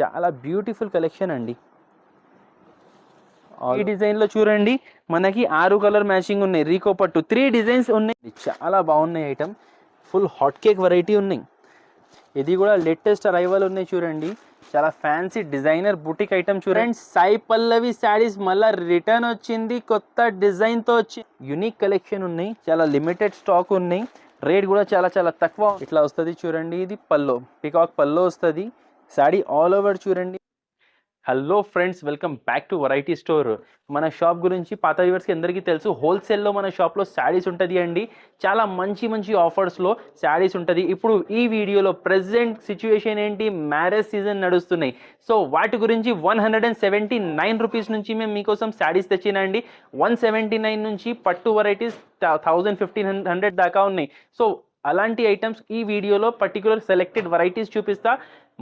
చాలా beautiful collection అండి. ఈ డిజైన్లో చూడండి మనకి ఆరు కలర్ మ్యాచింగ్ ఉన్నాయి. రీకో పట్టు త్రీ డిజైన్స్ ఉన్నాయి. చాలా బాగున్నాయి item. Full hot cake variety ఉన్నాయి. ఇది కూడా లేటెస్ట్ అరైవల్ ఉన్నాయి చూడండి. చాలా ఫ్యాన్సీ డిజైనర్ బుటిక్ ఐటమ్ చూడండి. సాయి పల్లవి శారీస్ మళ్ళా రిటర్న్ వచ్చింది. కొత్త డిజైన్తో వచ్చి యునిక్ కలెక్షన్ ఉన్నాయి. చాలా లిమిటెడ్ స్టాక్ ఉన్నాయి. రేట్ కూడా చాలా చాలా తక్కువ. ఇట్లా వస్తుంది చూడండి. ఇది పల్లో పికాక్ పల్లో వస్తుంది. శాడీ ఆల్ ఓవర్ చూడండి. Hello friends welcome back to variety store మన షాప్ గురించి పాత వ్యూవర్స్కి అందరికీ తెలుసు హోల్సేల్లో మన షాప్లో శారీస్ ఉంటుంది అండి. చాలా మంచి మంచి ఆఫర్స్లో శారీస్ ఉంటుంది. ఇప్పుడు ఈ వీడియోలో ప్రజెంట్ సిచ్యువేషన్ ఏంటి? మ్యారేజ్ సీజన్ నడుస్తున్నాయి. సో వాటి గురించి one hundred and seventy nine rupees నుంచి మేము మీకోసం శారీస్ తెచ్చినండి వన్ సెవెంటీ నైన్ నుంచి పట్టు వెరైటీస్ థౌజండ్ ఫిఫ్టీన్ హండ్రెడ్ దాకా ఉన్నాయి. సో అలాంటి ఐటమ్స్ ఈ వీడియోలో పర్టికులర్ సెలెక్టెడ్ వెరైటీస్ చూపిస్తా.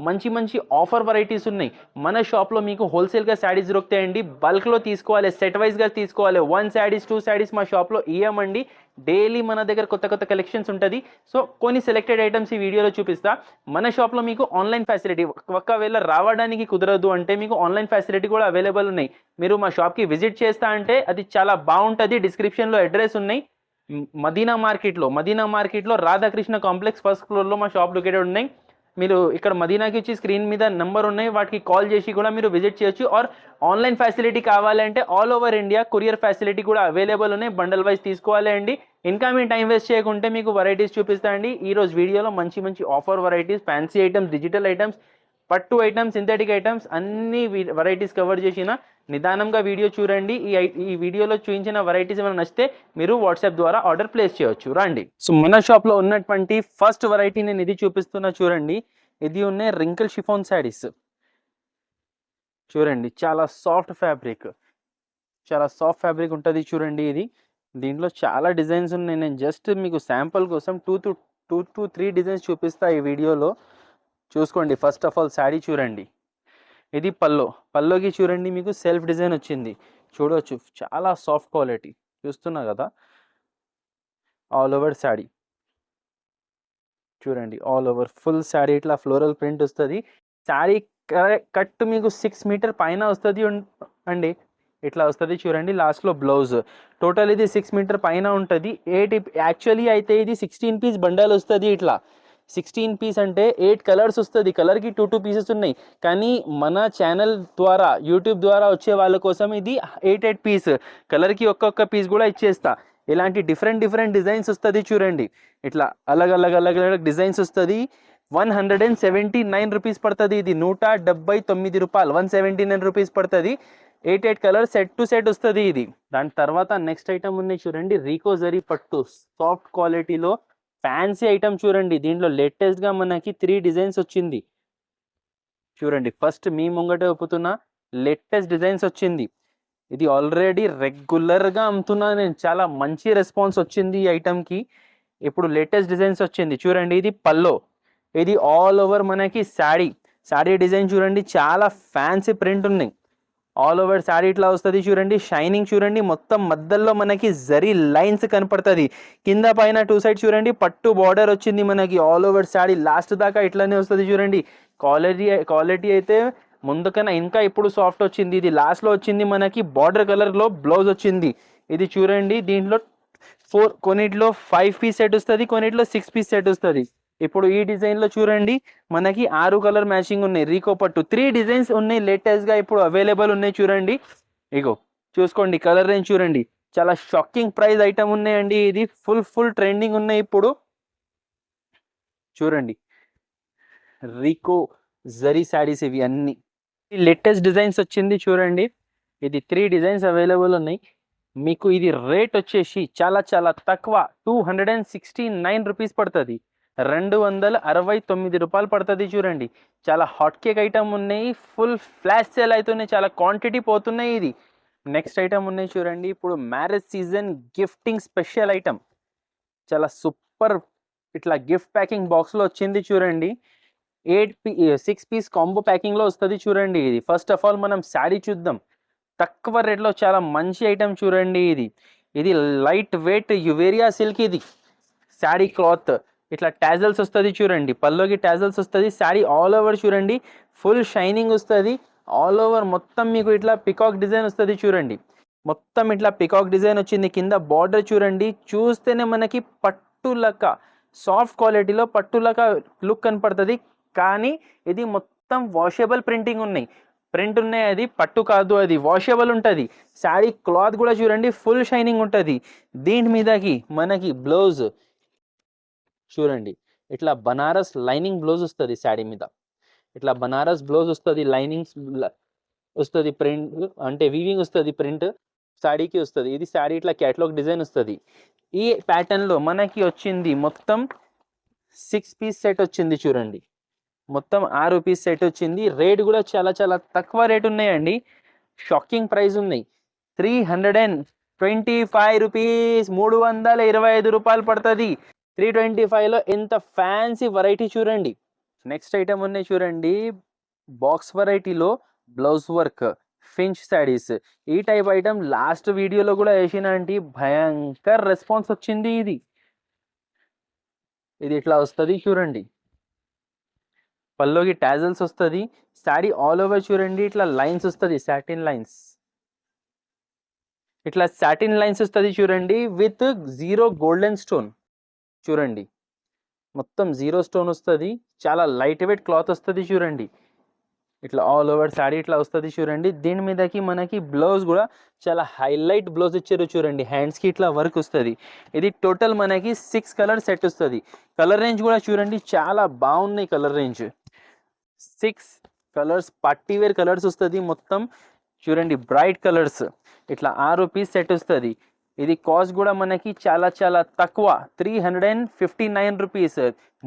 మంచి మంచి ఆఫర్ వెరైటీస్ ఉన్నాయి. మన షాప్లో మీకు హోల్సేల్గా శారీస్ దొరుకుతాయండి. బల్క్లో తీసుకోవాలి సెట్ వైజ్గా తీసుకోవాలి. వన్ శారీస్ టూ శారీస్ మా షాప్లో ఇయ్యమండి. డైలీ మన దగ్గర కొత్త కొత్త కలెక్షన్స్ ఉంటుంది. సో కొన్ని సెలెక్టెడ్ ఐటమ్స్ ఈ వీడియోలో చూపిస్తా. మన షాప్లో మీకు ఆన్లైన్ ఫెసిలిటీ ఒకవేళ రావడానికి కుదరదు అంటే మీకు ఆన్లైన్ ఫెసిలిటీ కూడా అవైలబుల్ ఉన్నాయి. మీరు మా షాప్కి విజిట్ చేస్తా అంటే అది చాలా బాగుంటుంది. డిస్క్రిప్షన్లో అడ్రస్ ఉన్నాయి. మదీనా మార్కెట్లో మదీనా మార్కెట్లో రాధాకృష్ణ కాంప్లెక్స్ ఫస్ట్ ఫ్లోర్లో మా షాప్ లొకేటెడ్ ఉన్నాయి. మీరు ఇక్కడ మదీనాకి వచ్చి స్క్రీన్ మీద నెంబర్ ఉన్నాయి వాటికి కాల్ చేసి కూడా మీరు విజిట్ చేయొచ్చు. ఆర్ ఆన్లైన్ ఫెసిలిటీ కావాలంటే all over India courier facility కూడా అవైలబుల్ ఉన్నాయి. బండల్ వైజ్ తీసుకోవాలి అండి. ఇంకా మీ టైం వేస్ట్ చేయకుంటే మీకు వెరైటీస్ చూపిస్తా అండి. ఈరోజు వీడియోలో మంచి మంచి offer varieties fancy items digital items పట్టు ఐటమ్స్ సింథటిక్ ఐటమ్స్ అన్ని వెరైటీస్ కవర్ చేసిన నిదానంగా వీడియో చూడండి. ఈ ఈ వీడియోలో చూపించిన వెరైటీస్ ఏమైనా నచ్చితే మీరు వాట్సాప్ ద్వారా ఆర్డర్ ప్లేస్ చేయొచ్చు. రండి. సో మన షాప్లో ఉన్నటువంటి ఫస్ట్ వెరైటీ నేను ఇది చూపిస్తున్నా చూడండి. ఇది ఉన్నాయి రింకిల్ షిఫోన్ శారీస్ చూడండి చాలా సాఫ్ట్ ఫ్యాబ్రిక్ చాలా సాఫ్ట్ ఫ్యాబ్రిక్ ఉంటుంది చూడండి ఇది. దీంట్లో చాలా డిజైన్స్ ఉన్నాయి. నేను జస్ట్ మీకు శాంపుల్ కోసం two to two to three designs చూపిస్తా ఈ వీడియోలో. చూసుకోండి. ఫస్ట్ ఆఫ్ ఆల్ శారీ చూడండి. ఇది పల్లో. పల్లోకి చూడండి మీకు సెల్ఫ్ డిజైన్ వచ్చింది. చూడవచ్చు చాలా సాఫ్ట్ క్వాలిటీ. చూస్తున్నా కదా? All over sari. చూడండి ఆల్ ఓవర్ ఫుల్ శాడీ ఇట్లా ఫ్లోరల్ ప్రింట్ వస్తుంది. శారీ కట్ మీకు సిక్స్ మీటర్ పైన వస్తుంది అండి. ఇట్లా వస్తుంది చూడండి లాస్ట్లో బ్లౌజ్. టోటల్ ఇది సిక్స్ మీటర్ పైన ఉంటుంది. ఎయిట్ యాక్చువల్లీ అయితే ఇది సిక్స్టీన్ పీస్ బండల్ వస్తుంది ఇట్లా. సిక్స్టీన్ పీస్ అంటే ఎయిట్ కలర్స్ వస్తుంది. కలర్కి టూ టూ పీసెస్ ఉన్నాయి. కానీ మన ఛానల్ ద్వారా యూట్యూబ్ ద్వారా వచ్చే వాళ్ళ కోసం ఇది ఎయిట్ ఎయిట్ పీస్. కలర్కి ఒక్కొక్క పీస్ కూడా ఇచ్చేస్తా. ఇలాంటి డిఫరెంట్ డిఫరెంట్ డిజైన్స్ వస్తుంది చూడండి. ఇట్లా అలగ్ అలగ్ అలగ్ అలగ్ డిజైన్స్ వస్తుంది. One hundred and seventy nine rupees పడుతుంది ఇది. నూట డెబ్బై తొమ్మిది రూపాయలు. వన్ సెవెంటీ నైన్ రూపీస్ పడుతుంది. Eight eight colour set to set వస్తుంది ఇది. దాని తర్వాత నెక్స్ట్ ఐటమ్ ఉన్నాయి చూడండి. రీకో జరీ పట్టు. సాఫ్ట్ క్వాలిటీలో ఫ్యాన్సీ ఐటమ్ చూడండి. దీంట్లో లేటెస్ట్గా మనకి త్రీ డిజైన్స్ వచ్చింది. చూడండి. ఫస్ట్ మీ ముంగట ఒప్పుతున్న లేటెస్ట్ డిజైన్స్ వచ్చింది. ఇది ఆల్రెడీ రెగ్యులర్గా అమ్ముతున్నా నేను. చాలా మంచి రెస్పాన్స్ వచ్చింది ఈ ఐటమ్కి ఇప్పుడు లేటెస్ట్ డిజైన్స్ వచ్చింది. చూడండి. ఇది పల్లో. ఇది ఆల్ ఓవర్ మనకి శారీ. శారీ డిజైన్ చూడండి. చాలా ఫ్యాన్సీ ప్రింట్ ఉన్నాయి. ఆల్ ఓవర్ శారీ ఇట్లా వస్తుంది చూడండి షైనింగ్ చూడండి మొత్తం మధ్యలో మనకి జరీ లైన్స్ కనపడుతుంది. కింద పైన టూ సైడ్ చూడండి పట్టు బార్డర్ వచ్చింది మనకి. ఆల్ ఓవర్ శారీ లాస్ట్ దాకా ఇట్లానే వస్తుంది చూడండి. క్వాలిటీ క్వాలిటీ అయితే ముందుకన్నా ఇంకా ఇప్పుడు సాఫ్ట్ వచ్చింది. ఇది లాస్ట్లో వచ్చింది మనకి బార్డర్ కలర్లో బ్లౌజ్ వచ్చింది. ఇది చూడండి దీంట్లో ఫోర్ కొన్నిట్లో ఫైవ్ పీస్ సెట్ వస్తుంది కొన్నిట్లో సిక్స్ పీస్ సెట్ వస్తుంది. ఇప్పుడు ఈ డిజైన్లో చూడండి మనకి ఆరు కలర్ మ్యాచింగ్ ఉన్నాయి. రీకో పట్టు. త్రీ డిజైన్స్ ఉన్నాయి లేటెస్ట్గా ఇప్పుడు అవైలబుల్ ఉన్నాయి చూడండి. ఇగో చూసుకోండి కలర్ రేంజ్ చూడండి. చాలా షాకింగ్ ప్రైస్ ఐటమ్ ఉన్నాయండి ఇది. ఫుల్ ఫుల్ ట్రెండింగ్ ఉన్నాయి ఇప్పుడు. చూడండి. రీకో జరీ శారీస్ ఇవి అన్ని. లేటెస్ట్ డిజైన్స్ వచ్చింది చూడండి. ఇది త్రీ డిజైన్స్ అవైలబుల్ ఉన్నాయి. మీకు ఇది రేట్ వచ్చేసి చాలా చాలా తక్కువ. Two hundred and sixty nine rupees పడుతుంది. రెండు వందల అరవై తొమ్మిది రూపాయలు పడుతుంది చూడండి. చాలా హాట్ కేక్ ఐటమ్ ఉన్నాయి. ఫుల్ ఫ్లాష్ సేల్ అవుతున్నాయి చాలా క్వాంటిటీ పోతున్నాయి ఇది. నెక్స్ట్ ఐటమ్ ఉన్నాయి చూడండి. ఇప్పుడు marriage season gifting special item చాలా సూపర్ ఇట్లా గిఫ్ట్ ప్యాకింగ్ బాక్స్లో వచ్చింది చూడండి. Eight P six piece combo ప్యాకింగ్లో వస్తుంది చూడండి ఇది. ఫస్ట్ ఆఫ్ ఆల్ మనం శారీ చూద్దాం. తక్కువ రేట్లో చాలా మంచి ఐటమ్ చూడండి ఇది. ఇది లైట్ వెయిట్ యువేరియా సిల్క్ ఇది. శారీ క్లాత్ ఇట్లా టాజల్స్ వస్తుంది చూడండి పల్లోకి టాజల్స్ వస్తుంది శారీ ఆల్ ఓవర్ చూడండి ఫుల్ షైనింగ్ వస్తుంది ఆల్ ఓవర్ మొత్తం మీకు ఇట్లా పికాక్ డిజైన్ వస్తుంది చూడండి. మొత్తం ఇట్లా పికాక్ డిజైన్ వచ్చింది కింద బార్డర్ చూడండి చూస్తేనే మనకి పట్టులక సాఫ్ట్ క్వాలిటీలో పట్టులక లుక్ కనపడుతుంది కానీ ఇది మొత్తం వాషబుల్ ప్రింటింగ్ ఉన్నాయి. ప్రింట్ ఉన్నాయి అది పట్టు కాదు అది వాషబుల్ ఉంటుంది. శారీ క్లాత్ కూడా చూడండి ఫుల్ షైనింగ్ ఉంటుంది. దీని మీదకి మనకి బ్లౌజ్ చూడండి. ఇట్లా బనారస్ లైనింగ్ బ్లౌజ్ వస్తుంది శారీ మీద. ఇట్లా బనారస్ బ్లౌజ్ వస్తుంది లైనింగ్స్ వస్తుంది ప్రింట్ అంటే వీవింగ్ వస్తుంది ప్రింట్ శారీకి వస్తుంది. ఇది శాడీ ఇట్లా క్యాటలాగ్ డిజైన్ వస్తుంది. ఈ ప్యాటర్న్లో మనకి వచ్చింది మొత్తం సిక్స్ పీస్ సెట్ వచ్చింది చూడండి. మొత్తం ఆరు పీస్ సెట్ వచ్చింది. రేట్ కూడా చాలా చాలా తక్కువ రేట్ ఉన్నాయండి. షాకింగ్ ప్రైస్ ఉన్నాయి. Three hundred and twenty five rupees మూడు వందల ఇరవై ఐదు రూపాయలు పడుతుంది. త్రీ ట్వంటీ ఫైవ్లో ఎంత ఫ్యాన్సీ వెరైటీ చూడండి. నెక్స్ట్ ఐటమ్ ఉన్నాయి చూడండి. బాక్స్ వెరైటీలో బ్లౌజ్ వర్క్ ఫించ్ శారీస్ ఈ టైప్ ఐటమ్ లాస్ట్ వీడియోలో కూడా వేసిన అంటే భయంకర రెస్పాన్స్ వచ్చింది ఇది. ఇది ఇట్లా వస్తుంది చూడండి. పల్లోకి టాజల్స్ వస్తుంది. శారీ ఆల్ ఓవర్ చూడండి. ఇట్లా లైన్స్ వస్తుంది. సాటిన్ లైన్స్ ఇట్లా సాటిన్ లైన్స్ వస్తుంది చూడండి. విత్ జీరో గోల్డెన్ స్టోన్ చూడండి. మొత్తం జీరో స్టోన్ వస్తుంది. చాలా లైట్ వెయిట్ క్లాత్ వస్తుంది చూడండి. ఇట్లా ఆల్ ఓవర్ శాడీ ఇట్లా వస్తుంది చూడండి. దీని మీదకి మనకి బ్లౌజ్ కూడా చాలా హైలైట్ బ్లౌజ్ ఇచ్చారు చూడండి. హ్యాండ్స్కి ఇట్లా వర్క్ వస్తుంది. ఇది టోటల్ మనకి సిక్స్ కలర్ సెట్ వస్తుంది. కలర్ రేంజ్ కూడా చూడండి. చాలా బాగున్నాయి colour range. Six colours party wear colours వస్తుంది మొత్తం. చూడండి బ్రైట్ కలర్స్. ఇట్లా ఆరు పీస్ సెట్ వస్తుంది. ఇది కాస్ట్ కూడా మనకి చాలా చాలా తక్కువ. Three hundred and fifty nine rupees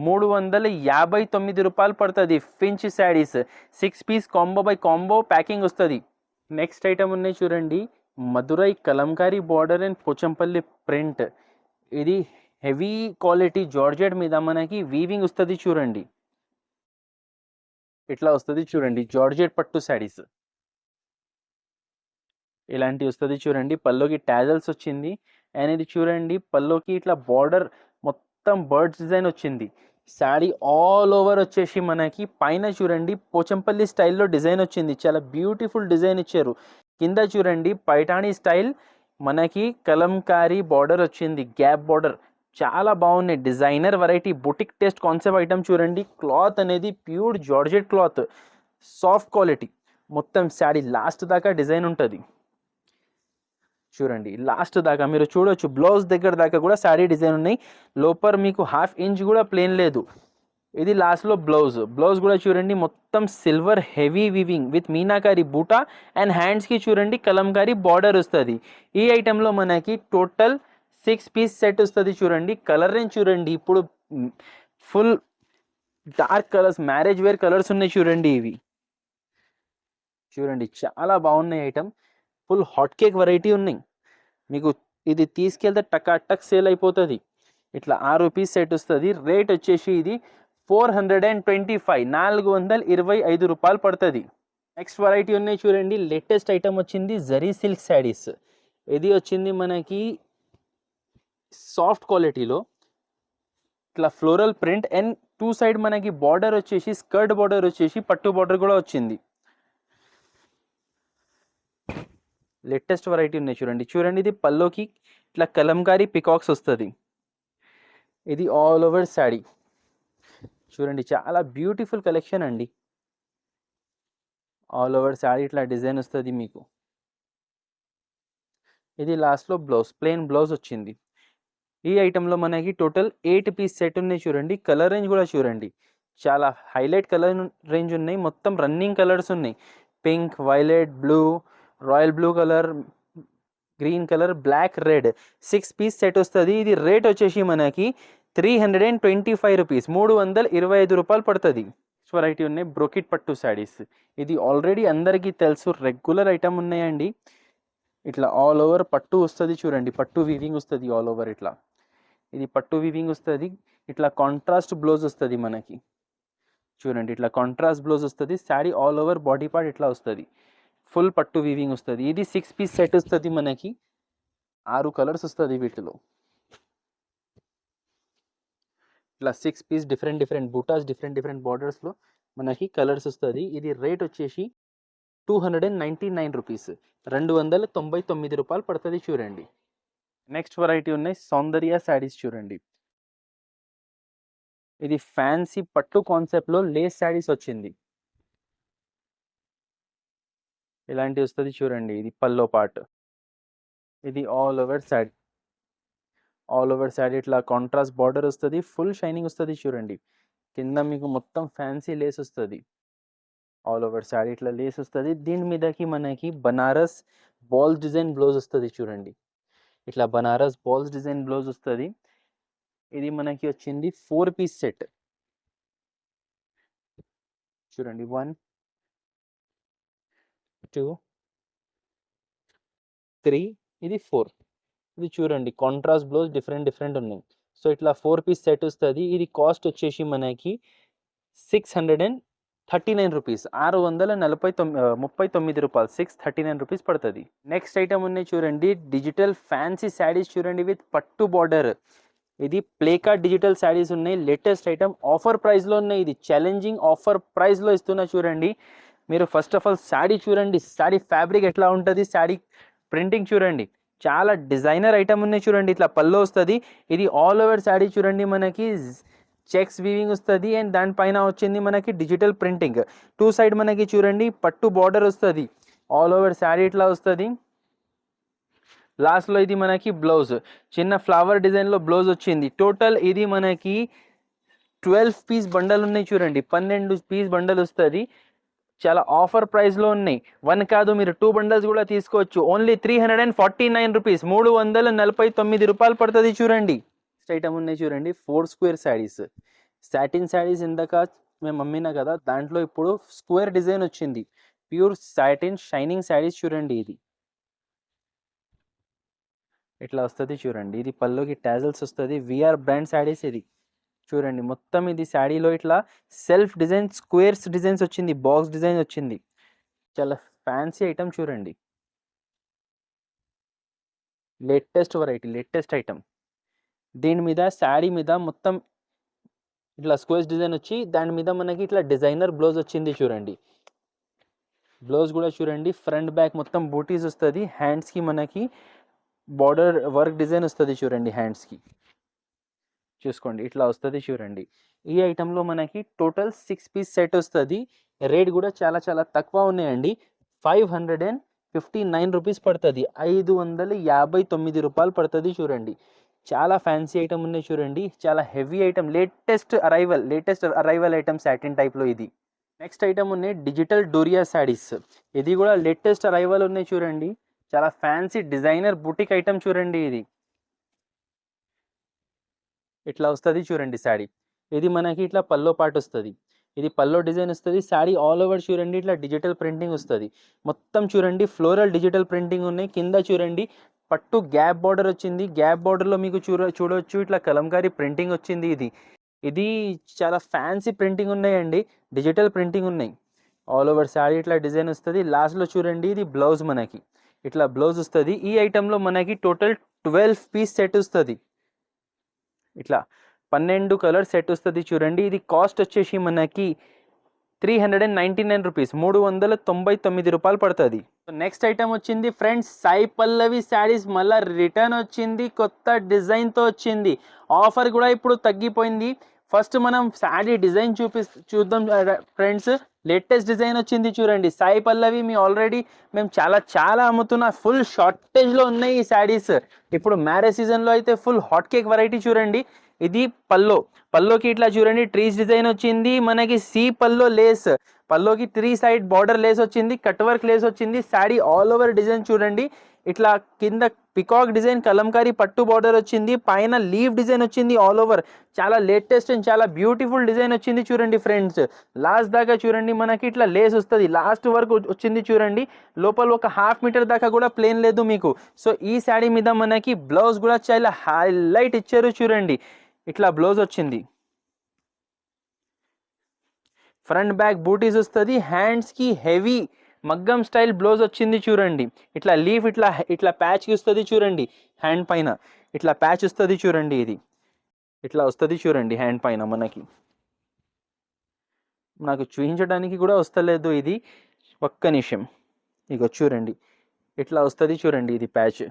మూడు వందల యాభై తొమ్మిది రూపాయలు పడుతుంది finch saris six piece combo by combo packing వస్తుంది. నెక్స్ట్ ఐటమ్ ఉన్నాయి చూడండి. Madurai Kalamkari border and Pochampally print ఇది హెవీ క్వాలిటీ జార్జెట్ మీద మనకి వీవింగ్ వస్తుంది చూడండి. ఇట్లా వస్తుంది చూడండి జార్జెట్ పట్టు శారీస్ ఇలాంటి వస్తుంది చూడండి. పల్లోకి ట్యాజల్స్ వచ్చింది. అండ్ ఇది చూడండి. పల్లోకి ఇట్లా బార్డర్ మొత్తం బర్డ్స్ డిజైన్ వచ్చింది. శారీ ఆల్ ఓవర్ వచ్చేసి మనకి పైన చూడండి. పోచంపల్లి స్టైల్లో డిజైన్ వచ్చింది. చాలా బ్యూటిఫుల్ డిజైన్ ఇచ్చారు. కింద చూడండి. పైటాణి స్టైల్ మనకి కలంకారీ బార్డర్ వచ్చింది. Gap border. చాలా బాగున్నాయి. Designer variety boutique taste concept item చూడండి. క్లాత్ అనేది pure georgette cloth. Soft quality. మొత్తం శాడీ లాస్ట్ దాకా డిజైన్ ఉంటుంది. చూడండి లాస్ట్ దాకా మీరు చూడొచ్చు బ్లౌజ్ దగ్గర దాకా కూడా శారీ డిజైన్ ఉన్నాయి. లోపల మీకు హాఫ్ ఇంచ్ కూడా ప్లేన్ లేదు. ఇది లాస్ట్లో బ్లౌజ్ బ్లౌజ్ కూడా చూడండి మొత్తం silver heavy weaving with meenakari buta and హ్యాండ్స్కి చూడండి కలంకారీ బార్డర్ వస్తుంది. ఈ ఐటెంలో మనకి టోటల్ సిక్స్ పీస్ సెట్ వస్తుంది చూడండి కలర్ రేంజ్ చూడండి. ఇప్పుడు full dark colours marriage wear colours ఉన్నాయి చూడండి ఇవి. చూడండి చాలా బాగున్నాయి item full hot cake variety ఉన్నాయి. మీకు ఇది తీసుకెళ్తే టకా టక్ సేల్ అయిపోతుంది. ఇట్లా ఆ రూపీస్ సెట్ వస్తుంది. రేట్ వచ్చేసి ఇది four hundred and twenty five నాలుగు వందల ఇరవై ఐదు రూపాయలు పడుతుంది. నెక్స్ట్ వెరైటీ ఉన్నాయి చూడండి. లేటెస్ట్ ఐటమ్ వచ్చింది జరీ సిల్క్ శారీస్. ఇది వచ్చింది మనకి సాఫ్ట్ క్వాలిటీలో. ఇట్లా floral print and two side మనకి బార్డర్ వచ్చేసి స్కర్ట్ బార్డర్ వచ్చేసి పట్టు బార్డర్ కూడా వచ్చింది. లేటెస్ట్ వెరైటీ ఉన్నాయి చూడండి. చూడండి ఇది పల్లోకి ఇట్లా కలంకారీ పికాక్స్ వస్తుంది. ఇది ఆల్ ఓవర్ శారీ. చూడండి చాలా బ్యూటిఫుల్ కలెక్షన్ అండి. ఆల్ ఓవర్ శారీ ఇట్లా డిజైన్ వస్తుంది మీకు. ఇది లాస్ట్లో బ్లౌజ్ ప్లెయిన్ బ్లౌజ్ వచ్చింది. ఈ ఐటెంలో మనకి టోటల్ ఎయిట్ పీస్ సెట్ ఉన్నాయి చూడండి. కలర్ రేంజ్ కూడా చూడండి. చాలా హైలైట్ కలర్ రేంజ్ ఉన్నాయి. మొత్తం రన్నింగ్ కలర్స్ ఉన్నాయి. Pink violet blue royal blue colour green colour black red. Six piece set వస్తుంది. ఇది రేట్ వచ్చేసి మనకి three hundred and twenty five rupees మూడు వందల ఇరవై ఐదు రూపాయలు పడుతుంది. వెరైటీ ఉన్నాయి. బ్రోకిట్ పట్టు శారీస్ ఇది ఆల్రెడీ అందరికీ తెలుసు. రెగ్యులర్ ఐటమ్ ఉన్నాయండి. ఇట్లా ఆల్ ఓవర్ పట్టు వస్తుంది చూడండి. పట్టు వీవింగ్ వస్తుంది ఆల్ ఓవర్ ఇట్లా. ఇది పట్టు వీవింగ్ వస్తుంది. ఇట్లా కాంట్రాస్ట్ బ్లౌజ్ వస్తుంది మనకి. చూడండి. ఇట్లా కాంట్రాస్ట్ బ్లౌజ్ వస్తుంది. Sari all over body part ఇట్లా వస్తుంది. ఫుల్ పట్టు వీవింగ్ వస్తుంది. ఇది సిక్స్ పీస్ సెట్ వస్తుంది మనకి. ఆరు కలర్స్ వస్తుంది వీటిలో. ఇట్లా six piece different different butas different different బార్డర్స్లో మనకి కలర్స్ వస్తుంది. ఇది రేట్ వచ్చేసి two hundred and ninety nine rupees రెండు వందల తొంభై తొమ్మిది రూపాయలు పడుతుంది చూడండి. నెక్స్ట్ వెరైటీ ఉన్నాయి. సౌందర్య శారీస్ చూడండి. ఇది ఫ్యాన్సీ పట్టు కాన్సెప్ట్లో లేస్ శారీస్ వచ్చింది. ఇలాంటి వస్తుంది చూడండి. ఇది పల్లో పార్ట్ ఇది all over side. All over side ఇట్లా కాంట్రాస్ట్ బార్డర్ వస్తుంది. ఫుల్ షైనింగ్ వస్తుంది చూడండి. కింద మీకు మొత్తం ఫ్యాన్సీ లేస్ వస్తుంది. ఆల్ ఓవర్ శారీ ఇట్లా లేస్ వస్తుంది. దీని మీదకి మనకి బనారస్ బాల్స్ డిజైన్ బ్లౌజ్ వస్తుంది చూడండి. ఇట్లా బనారస్ బాల్స్ డిజైన్ బ్లౌజ్ వస్తుంది. ఇది మనకి వచ్చింది ఫోర్ పీస్ సెట్. చూడండి వన్ టూ త్రీ ఇది ఫోర్. ఇది చూడండి కాంట్రాస్ట్ బ్లౌజ్ డిఫరెంట్ డిఫరెంట్ ఉన్నాయి. సో ఇట్లా ఫోర్ పీస్ సెట్ వస్తుంది. ఇది కాస్ట్ వచ్చేసి మనకి six hundred and thirty nine rupees ఆరు వందల నలభై తొమ్మిది ముప్పై తొమ్మిది రూపాయలు. సిక్స్ థర్టీ నైన్ రూపీస్ పడుతుంది. నెక్స్ట్ ఐటమ్ ఉన్నాయి చూడండి. డిజిటల్ ఫ్యాన్సీ శారీస్ చూడండి విత్ పట్టు బార్డర్ ఇది ప్లేకా డిజిటల్ శారీస్ ఉన్నాయి. లేటెస్ట్ ఐటమ్ ఆఫర్ ప్రైస్లో ఉన్నాయి. ఇది ఛాలెంజింగ్ ఆఫర్ ప్రైస్లో ఇస్తున్నా చూడండి. మీరు ఫస్ట్ ఆఫ్ ఆల్ శారీ చూడండి. శాడీ ఫ్యాబ్రిక్ ఎట్లా ఉంటుంది? శారీ ప్రింటింగ్ చూడండి. చాలా డిజైనర్ ఐటమ్ ఉన్నాయి చూడండి. ఇట్లా పల్లో వస్తుంది. ఇది ఆల్ ఓవర్ శారీ చూడండి మనకి. చెక్స్ వీవింగ్ వస్తుంది. అండ్ దానిపైన వచ్చింది మనకి డిజిటల్ ప్రింటింగ్ టూ సైడ్ మనకి చూడండి. పట్టు బార్డర్ వస్తుంది. ఆల్ ఓవర్ శారీ ఇట్లా వస్తుంది. లాస్ట్లో ఇది మనకి బ్లౌజ్ చిన్న ఫ్లవర్ డిజైన్లో బ్లౌజ్ వచ్చింది. టోటల్ ఇది మనకి ట్వెల్వ్ పీస్ బండలు ఉన్నాయి చూడండి. పన్నెండు పీస్ బండల్ వస్తుంది. చాలా ఆఫర్ ప్రైస్లో ఉన్నాయి. వన్ కాదు మీరు టూ బండల్స్ కూడా తీసుకోవచ్చు. Only three hundred and forty nine rupees. మూడు వందల నలభై తొమ్మిది రూపాయలు పడుతుంది చూడండి. నెక్స్ట్ ఐటమ్ ఉన్నాయి చూడండి. Four square saris satin saris ఇందాక మేము అమ్మినా కదా దాంట్లో ఇప్పుడు స్క్వేర్ డిజైన్ వచ్చింది. ప్యూర్ సాటిన్ షైనింగ్ శారీస్ చూడండి ఇది. ఇట్లా వస్తుంది చూడండి. ఇది పల్లోకి టాజల్స్ వస్తుంది. విఆర్ బ్రాండ్ శారీస్ ఇది. చూడండి. మొత్తం ఇది శారీలో ఇట్లా సెల్ఫ్ డిజైన్ స్క్వేర్స్ డిజైన్స్ వచ్చింది. బాక్స్ డిజైన్ వచ్చింది. చాలా ఫ్యాన్సీ ఐటమ్ చూడండి. లేటెస్ట్ వెరైటీ లేటెస్ట్ ఐటమ్ దీని మీద శారీ మీద మొత్తం ఇట్లా స్క్వేర్స్ డిజైన్ వచ్చి దాని మీద మనకి ఇట్లా డిజైనర్ బ్లౌజ్ వచ్చింది చూడండి. బ్లౌజ్ కూడా చూడండి. ఫ్రంట్ బ్యాక్ మొత్తం బూటీస్ వస్తుంది. హ్యాండ్స్కి మనకి బార్డర్ వర్క్ డిజైన్ వస్తుంది చూడండి హ్యాండ్స్కి. చూసుకోండి. ఇట్లా వస్తుంది చూడండి. ఈ ఐటెంలో మనకి టోటల్ సిక్స్ పీస్ సెట్ వస్తుంది. రేట్ కూడా చాలా చాలా తక్కువ ఉన్నాయండి. Five hundred and fifty nine rupees పడుతుంది. ఐదు వందల యాభై తొమ్మిది రూపాయలు పడుతుంది చూడండి. చాలా ఫ్యాన్సీ ఐటమ్ ఉన్నాయి చూడండి. చాలా heavy item latest arrival latest arrival item satin టైప్లో ఇది. నెక్స్ట్ ఐటమ్ ఉన్నాయి డిజిటల్ డోరియా శారీస్. ఇది కూడా లేటెస్ట్ అరైవల్ ఉన్నాయి చూడండి. చాలా ఫ్యాన్సీ డిజైనర్ బుటిక్ ఐటమ్ చూడండి ఇది. ఇట్లా వస్తుంది చూడండి శాడీ ఇది మనకి ఇట్లా పల్లో పాటు వస్తుంది. ఇది పల్లో డిజైన్ వస్తుంది. శారీ ఆల్ ఓవర్ చూడండి ఇట్లా డిజిటల్ ప్రింటింగ్ వస్తుంది. మొత్తం చూడండి ఫ్లోరల్ డిజిటల్ ప్రింటింగ్ ఉన్నాయి. కింద చూడండి పట్టు గ్యాప్ బార్డర్ వచ్చింది. గ్యాప్ బార్డర్లో మీకు చూడ చూడవచ్చు ఇట్లా కలంకారీ ప్రింటింగ్ వచ్చింది ఇది. ఇది చాలా ఫ్యాన్సీ ప్రింటింగ్ ఉన్నాయండి. డిజిటల్ ప్రింటింగ్ ఉన్నాయి. ఆల్ ఓవర్ శారీ ఇట్లా డిజైన్ వస్తుంది. లాస్ట్లో చూడండి ఇది బ్లౌజ్ మనకి. ఇట్లా బ్లౌజ్ వస్తుంది. ఈ ఐటెంలో మనకి టోటల్ ట్వెల్వ్ పీస్ సెట్ వస్తుంది. ఇట్లా పన్నెండు కలర్ సెట్ వస్తుంది చూడండి. ఇది కాస్ట్ వచ్చేసి మనకి three hundred and ninety nine rupees. మూడు వందల తొంభై తొమ్మిది రూపాయలు పడుతుంది. నెక్స్ట్ ఐటమ్ వచ్చింది ఫ్రెండ్స్ సాయి పల్లవి శారీస్ మళ్ళీ రిటర్న్ వచ్చింది. కొత్త డిజైన్తో వచ్చింది. ఆఫర్ కూడా ఇప్పుడు తగ్గిపోయింది. ఫస్ట్ మనం శారీ డిజైన్ చూపి చూద్దాం ఫ్రెండ్స్ లేటెస్ట్ డిజైన్ వచ్చింది చూడండి. సాయి పల్లవి మీ ఆల్రెడీ మేము చాలా చాలా అమ్ముతున్న ఫుల్ షార్టేజ్లో ఉన్నాయి ఈ శారీస్. ఇప్పుడు మ్యారేజ్ సీజన్లో అయితే ఫుల్ హాట్ కేక్ వెరైటీ చూడండి. ఇది పల్లో. పల్లోకి ఇట్లా చూడండి ట్రీస్ డిజైన్ వచ్చింది. మనకి సి పల్లో లేస్ పల్లోకి త్రీ సైడ్ బార్డర్ లేస్ వచ్చింది. కట్ వర్క్ లేస్ వచ్చింది. శారీ ఆల్ ఓవర్ డిజైన్ చూడండి. ఇట్లా కింద పికాక్ డిజైన్ కలంకారీ పట్టు బార్డర్ వచ్చింది పైన లీవ్ డిజైన్ వచ్చింది ఆల్ ఓవర్ చాలా లేటెస్ట్ అండ్ చాలా బ్యూటిఫుల్ డిజైన్ వచ్చింది చూడండి ఫ్రెండ్స్ లాస్ట్ దాకా చూడండి మనకి ఇట్లా లేస్ వస్తుంది. లాస్ట్ వరకు వచ్చింది చూడండి. లోపల ఒక హాఫ్ మీటర్ దాకా కూడా ప్లేన్ లేదు మీకు. సో ఈ శారీ మీద మనకి బ్లౌజ్ కూడా చాలా హైలైట్ ఇచ్చారు చూడండి. ఇట్లా బ్లౌజ్ వచ్చింది. ఫ్రంట్ బ్యాక్ బూటీస్ వస్తుంది. హ్యాండ్స్కి హెవీ మగ్గం స్టైల్ బ్లౌజ్ వచ్చింది చూడండి. ఇట్లా లీఫ్ ఇట్లా ఇట్లా ప్యాచ్కి వస్తుంది చూడండి. హ్యాండ్ పైన. ఇట్లా ప్యాచ్ వస్తుంది చూడండి ఇది. ఇట్లా వస్తుంది చూడండి హ్యాండ్ పైన మనకి. నాకు చూపించడానికి కూడా వస్తలేదు ఇది. ఒక్క నిమిషం. ఇక చూడండి. ఇట్లా వస్తుంది చూడండి ఇది ప్యాచ్.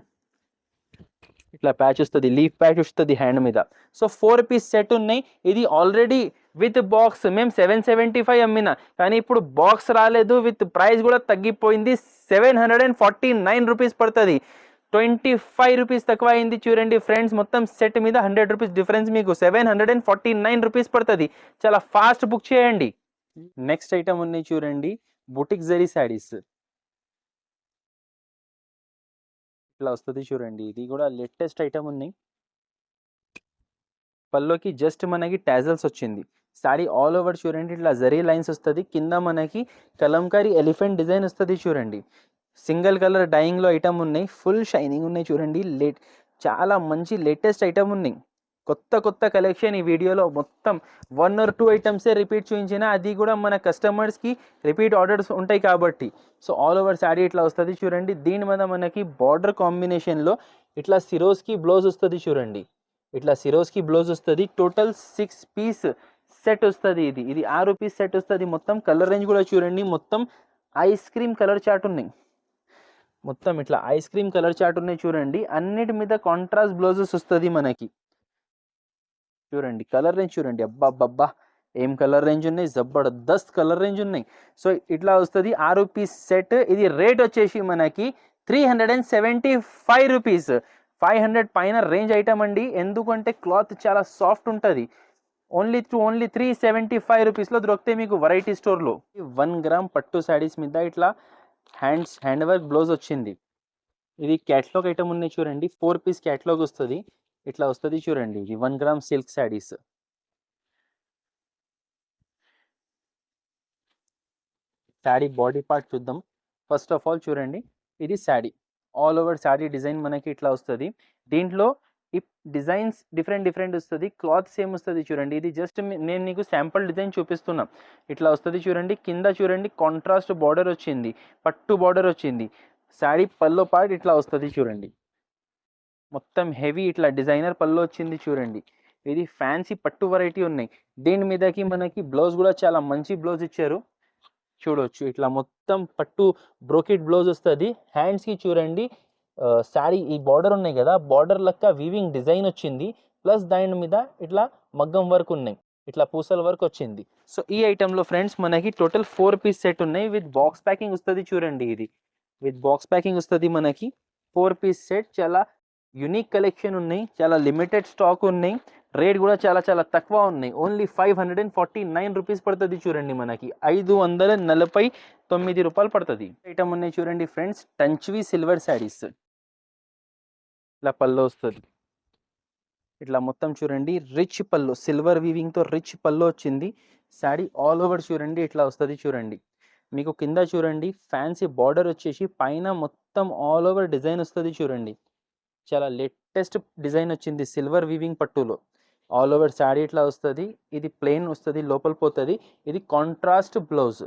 ఇట్లా ప్యాచ్ వస్తుంది లీఫ్ ప్యాచ్ వస్తుంది హ్యాండ్ మీద. సో ఫోర్ పీస్ సెట్ ఉన్నాయి. ఇది ఆల్రెడీ విత్ బాక్స్ మేము సెవెన్ సెవెంటీ ఫైవ్ అమ్మిన. కానీ ఇప్పుడు బాక్స్ రాలేదు. విత్ ప్రైస్ కూడా తగ్గిపోయింది. Seven hundred and forty nine rupees పడుతుంది. ట్వంటీ ఫైవ్ రూపీస్ తక్కువ అయింది చూడండి ఫ్రెండ్స్ మొత్తం సెట్ మీద హండ్రెడ్ రూపీస్ డిఫరెన్స్ మీకు. Seven hundred and forty nine rupees పడుతుంది. చాలా ఫాస్ట్ బుక్ చేయండి. నెక్స్ట్ ఐటమ్ ఉన్నాయి చూడండి. బుటిక్ జరీ శారీస్ ఇట్లా వస్తుంది చూడండి. ఇది కూడా లేటెస్ట్ ఐటమ్ ఉన్నాయి పల్లోకి జస్ట్ మనకి టాజల్స్ వచ్చింది. సారీ ఆల్ ఓవర్ చూడండి. ఇట్లా జరీ లైన్స్ వస్తుంది. కింద మనకి కలంకారీ ఎలిఫెంట్ డిజైన్ వస్తుంది చూడండి. సింగిల్ కలర్ డైయింగ్లో ఐటమ్ ఉన్నాయి. ఫుల్ షైనింగ్ ఉన్నాయి చూడండి. లేట్ చాలా మంచి లేటెస్ట్ ఐటమ్ ఉన్నాయి. కొత్త కొత్త కలెక్షన్ ఈ వీడియోలో మొత్తం వన్ ఆర్ టూ ఐటమ్సే రిపీట్ చూపించిన అది కూడా మన కస్టమర్స్కి రిపీట్ ఆర్డర్స్ ఉంటాయి కాబట్టి. సో ఆల్ ఓవర్ శారీ ఇట్లా వస్తుంది చూడండి. దీని మీద మనకి బార్డర్ కాంబినేషన్లో ఇట్లా సిరోస్కి బ్లౌజ్ వస్తుంది చూడండి. ఇట్లా సిరోస్కి బ్లౌజ్ వస్తుంది. టోటల్ సిక్స్ పీస్ సెట్ వస్తుంది ఇది. ఇది ఆరు పీస్ సెట్ వస్తుంది. మొత్తం కలర్ రేంజ్ కూడా చూడండి. మొత్తం ఐస్ క్రీమ్ కలర్ చాట్ ఉన్నాయి. మొత్తం ఇట్లా ఐస్ క్రీమ్ కలర్ చాట్ ఉన్నాయి చూడండి. అన్నిటి మీద కాంట్రాస్ట్ బ్లౌజెస్ వస్తుంది మనకి. చూడండి. కలర్ రేంజ్ చూడండి. అబ్బా అబ్బా ఏం కలర్ రేంజ్ ఉన్నాయి? జబర్దస్త్ కలర్ రేంజ్ ఉన్నాయి. సో ఇట్లా వస్తుంది. ఆరు పీస్ సెట్. ఇది రేట్ వచ్చేసి మనకి three hundred and seventy five rupees. Five hundred పైన రేంజ్ ఐటమ్ అండి. ఎందుకంటే క్లాత్ చాలా సాఫ్ట్ ఉంటుంది. Only two only three seventy five రూపీస్లో దొరికితే మీకు వెరైటీ స్టోర్లో. వన్ గ్రామ్ పట్టు శారీస్ మీద ఇట్లా హ్యాండ్స్ హ్యాండ్ వర్క్ బ్లౌజ్ వచ్చింది. ఇది క్యాట్లాగ్ ఐటమ్ ఉన్నాయి చూడండి. ఫోర్ పీస్ క్యాట్లాగ్ వస్తుంది. ఇట్లా వస్తుంది చూడండి. ఇది one gram silk saris sari body part చూద్దాం. ఫస్ట్ ఆఫ్ ఆల్ చూడండి. ఇది sari all over sari design మనకి ఇట్లా వస్తుంది. దీంట్లో ఈ డిజైన్స్ డిఫరెంట్ డిఫరెంట్ వస్తుంది. క్లాత్ సేమ్ వస్తుంది చూడండి. ఇది జస్ట్ నేను నీకు శాంపుల్ డిజైన్ చూపిస్తున్నా. ఇట్లా వస్తుంది చూడండి. కింద చూడండి కాంట్రాస్ట్ బార్డర్ వచ్చింది. పట్టు బార్డర్ వచ్చింది. శారీ పల్లో పార్ట్ ఇట్లా వస్తుంది చూడండి. మొత్తం హెవీ ఇట్లా డిజైనర్ పళ్ళు వచ్చింది చూడండి. ఇది ఫ్యాన్సీ పట్టు వెరైటీ ఉన్నాయి. దీని మీదకి మనకి బ్లౌజ్ కూడా చాలా మంచి బ్లౌజ్ ఇచ్చారు. చూడవచ్చు ఇట్లా మొత్తం పట్టు బ్రోకెట్ బ్లౌజ్ వస్తుంది. హ్యాండ్స్కి చూడండి. శారీ ఈ బార్డర్ ఉన్నాయి కదా. బార్డర్ లెక్క వీవింగ్ డిజైన్ వచ్చింది. ప్లస్ దాని మీద ఇట్లా మగ్గం వర్క్ ఉన్నాయి. ఇట్లా పూసల వర్క్ వచ్చింది. సో ఈ ఐటెంలో ఫ్రెండ్స్ మనకి టోటల్ ఫోర్ పీస్ సెట్ ఉన్నాయి. విత్ బాక్స్ ప్యాకింగ్ వస్తుంది చూడండి ఇది. విత్ బాక్స్ ప్యాకింగ్ వస్తుంది మనకి. ఫోర్ పీస్ సెట్ చాలా యునిక్ కలెక్షన్ ఉన్నాయి చాలా లిమిటెడ్ స్టాక్ ఉన్నాయి రేట్ కూడా చాలా చాలా తక్కువ ఉన్నాయి. Only five hundred and forty nine rupees పడుతుంది చూడండి మనకి. ఐదు వందల నలభై తొమ్మిది రూపాయలు పడుతుంది. ఐటమ్ ఉన్నాయి చూడండి ఫ్రెండ్స్ టంచ్వి సిల్వర్ శారీస్ ఇలా పళ్ళు వస్తుంది. ఇట్లా మొత్తం చూడండి రిచ్ పళ్ళు సిల్వర్ వీవింగ్తో రిచ్ పళ్ళు వచ్చింది. శారీ ఆల్ ఓవర్ చూడండి ఇట్లా వస్తుంది చూడండి. మీకు కింద చూడండి ఫ్యాన్సీ బార్డర్ వచ్చేసి పైన మొత్తం ఆల్ ఓవర్ డిజైన్ వస్తుంది చూడండి. చాలా లేటెస్ట్ డిజైన్ వచ్చింది సిల్వర్ వీవింగ్ పట్టులో. ఆల్ ఓవర్ శాడీ ఇట్లా వస్తుంది. ఇది ప్లెయిన్ వస్తుంది లోపల పోతుంది. ఇది కాంట్రాస్ట్ బ్లౌజ్.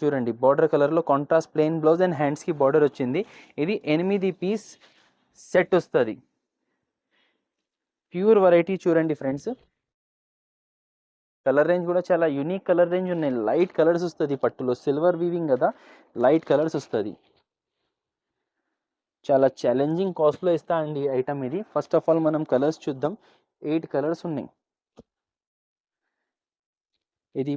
చూడండి బార్డర్ కలర్లో కాంట్రాస్ట్ ప్లెయిన్ బ్లౌజ్ అండ్ హ్యాండ్స్కి బార్డర్ వచ్చింది. ఇది ఎనిమిది పీస్ సెట్ వస్తుంది. ప్యూర్ వెరైటీ చూడండి ఫ్రెండ్స్. కలర్ రేంజ్ కూడా చాలా యూనిక్ కలర్ రేంజ్ ఉన్నాయి. లైట్ కలర్స్ వస్తుంది పట్టులో. సిల్వర్ వీవింగ్ కదా లైట్ కలర్స్ వస్తుంది. చాలా ఛాలెంజింగ్ కాస్ట్లో ఇస్తా అండి ఐటమ్ ఇది. ఫస్ట్ ఆఫ్ ఆల్ మనం కలర్స్ చూద్దాం. ఎయిట్ కలర్స్ ఉన్నాయి. ఇది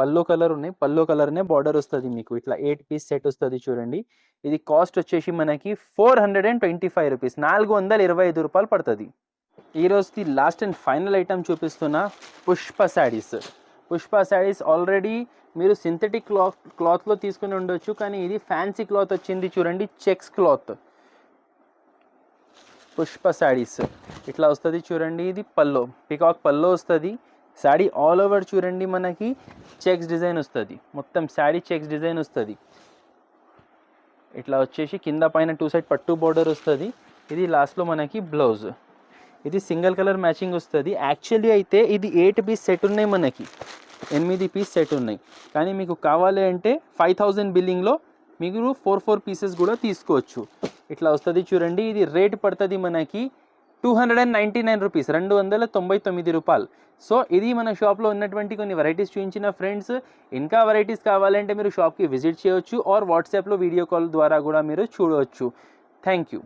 పల్లో కలర్ ఉన్నాయి. పల్లో కలర్నే బార్డర్ వస్తుంది మీకు. ఇట్లా ఎయిట్ పీస్ సెట్ వస్తుంది చూడండి. ఇది కాస్ట్ వచ్చేసి మనకి four hundred and twenty five rupees నాలుగు వందల ఇరవై ఐదు రూపాయలు పడుతుంది. ఈరోజుది లాస్ట్ అండ్ ఫైనల్ ఐటమ్ చూపిస్తున్న పుష్ప శారీస్. పుష్ప శారీస్ ఆల్రెడీ మీరు సింథటిక్ క్లాత్ క్లాత్లో తీసుకుని ఉండొచ్చు కానీ ఇది ఫ్యాన్సీ క్లాత్ వచ్చింది చూడండి చెక్స్ క్లాత్. పుష్ప శారీస్. ఇట్లా వస్తుంది చూడండి ఇది పల్లో పికాక్ పల్లో వస్తుంది. శారీ ఆల్ ఓవర్ చూడండి మనకి చెక్స్ డిజైన్ వస్తుంది. మొత్తం శారీ చెక్స్ డిజైన్ వస్తుంది. ఇట్లా వచ్చేసి కింద పైన టూ సైడ్ పట్టు బోర్డర్ వస్తుంది. ఇది లాస్ట్లో మనకి బ్లౌజ్. ఇది సింగిల్ కలర్ మ్యాచింగ్ వస్తుంది. యాక్చువల్లీ అయితే ఇది ఎయిట్ పీస్ సెట్ ఉన్నాయి మనకి. ఎనిమిది పీస్ సెట్ ఉన్నాయి. కానీ మీకు కావాలి అంటే ఫైవ్ థౌజండ్ బిల్లింగ్లో మీరు ఫోర్ ఫోర్ పీసెస్ కూడా తీసుకోవచ్చు. ఇట్లా వస్తుంది చూడండి. ఇది రేట్ పడుతుంది మనకి two hundred and ninety nine rupees రెండు వందల తొంభై తొమ్మిది రూపాయలు. సో ఇది మన షాప్లో ఉన్నటువంటి కొన్ని వెరైటీస్ చూపించిన ఫ్రెండ్స్ ఇంకా వెరైటీస్ కావాలంటే మీరు షాప్కి విజిట్ చేయవచ్చు ఆర్ వాట్సాప్లో వీడియో కాల్ ద్వారా కూడా మీరు చూడవచ్చు థ్యాంక్ యూ